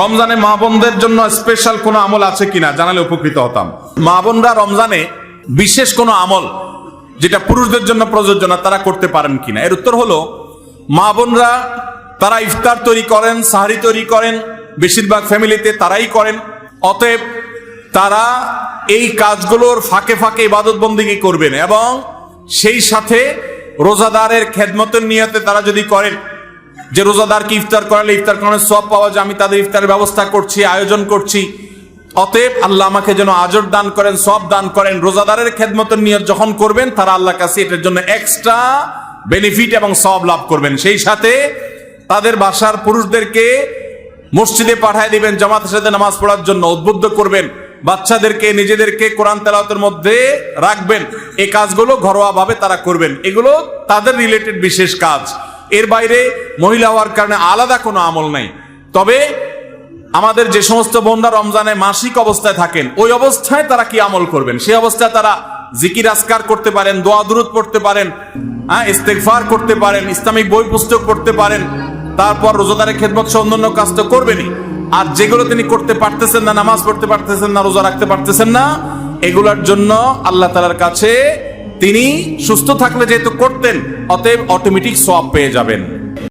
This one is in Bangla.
রমজানে মা বোনদের জন্য স্পেশাল কোনো আমল আছে কিনা জানালে উপকৃত হতাম। মা বোনরা রমজানে বিশেষ কোনো আমল যেটা পুরুষদের জন্য প্রযোজ্য না, তারা করতে পারেন কিনা? এর উত্তর হলো, মা বোনরা তারা ইফতার তৈরি করেন, সাহারি তৈরি করেন, বেশিরভাগ ফ্যামিলিতে তারাই করেন। অতএব তারা এই কাজগুলোর ফাঁকে ফাঁকে ইবাদত বন্দিগি করবেন এবং সেই সাথে রোজাদারের খেদমতের নিয়তে তারা যদি করেন যে রোজাদারকে ইফতার করালে ইফতার করানোর সব পাওয়া যায়, আমি তাদের ইফতারের ব্যবস্থা করছি, আয়োজন করছি। অতএব আল্লাহ আমাকে যেন আজর দান করেন সব দান করেন। রোজাদারের খেদমতের নিয়ত যখন করবেন, তারা আল্লাহ কাছে এটার জন্য এক্সট্রা বেনিফিট এবং সব লাভ করবেন। সেই সাথে তাদের বাসার পুরুষদেরকে মসজিদে পাঠায় দিবেন, জামাতের সাথে নামাজ পড়ার জন্য উদ্বুদ্ধ করবেন। বাচ্চাদেরকে, নিজেদেরকে কোরআন তেলাওয়াতের মধ্যে রাখবেন। এই কাজগুলো ঘরোয়া ভাবে তারা করবেন। এগুলো তাদের রিলেটেড বিশেষ কাজ। এর বাইরে মহিলা হওয়ার কারণে আলাদা কোনো আমল নাই। তবে আমাদের যে সমস্ত বোনরা রমজানে মাসিক অবস্থায় থাকেন, ওই অবস্থায় তারা কি আমল করবেন? সেই অবস্থায় তারা জিকির আসকার করতে পারেন, দোয়া, দুরুদ পড়তে পারেন হ্যাঁ ইস্তেগফার করতে পারেন, ইসলামিক বই পুস্তক পড়তে পারেন, তারপর রোজাদারের খেদমত সহ অন্যান্য কাজ তো করবেনই। আর যেগুলো তিনি করতে পারতেছেন না, নামাজ পড়তে পারতেছেন না, রোজা রাখতে পারতেছেন না, এগুলোর জন্য আল্লাহ তালার কাছে তিনি সুস্থ থাকলে যেহেতু করতেন অতএব অটোমেটিক সব পেয়ে যাবেন।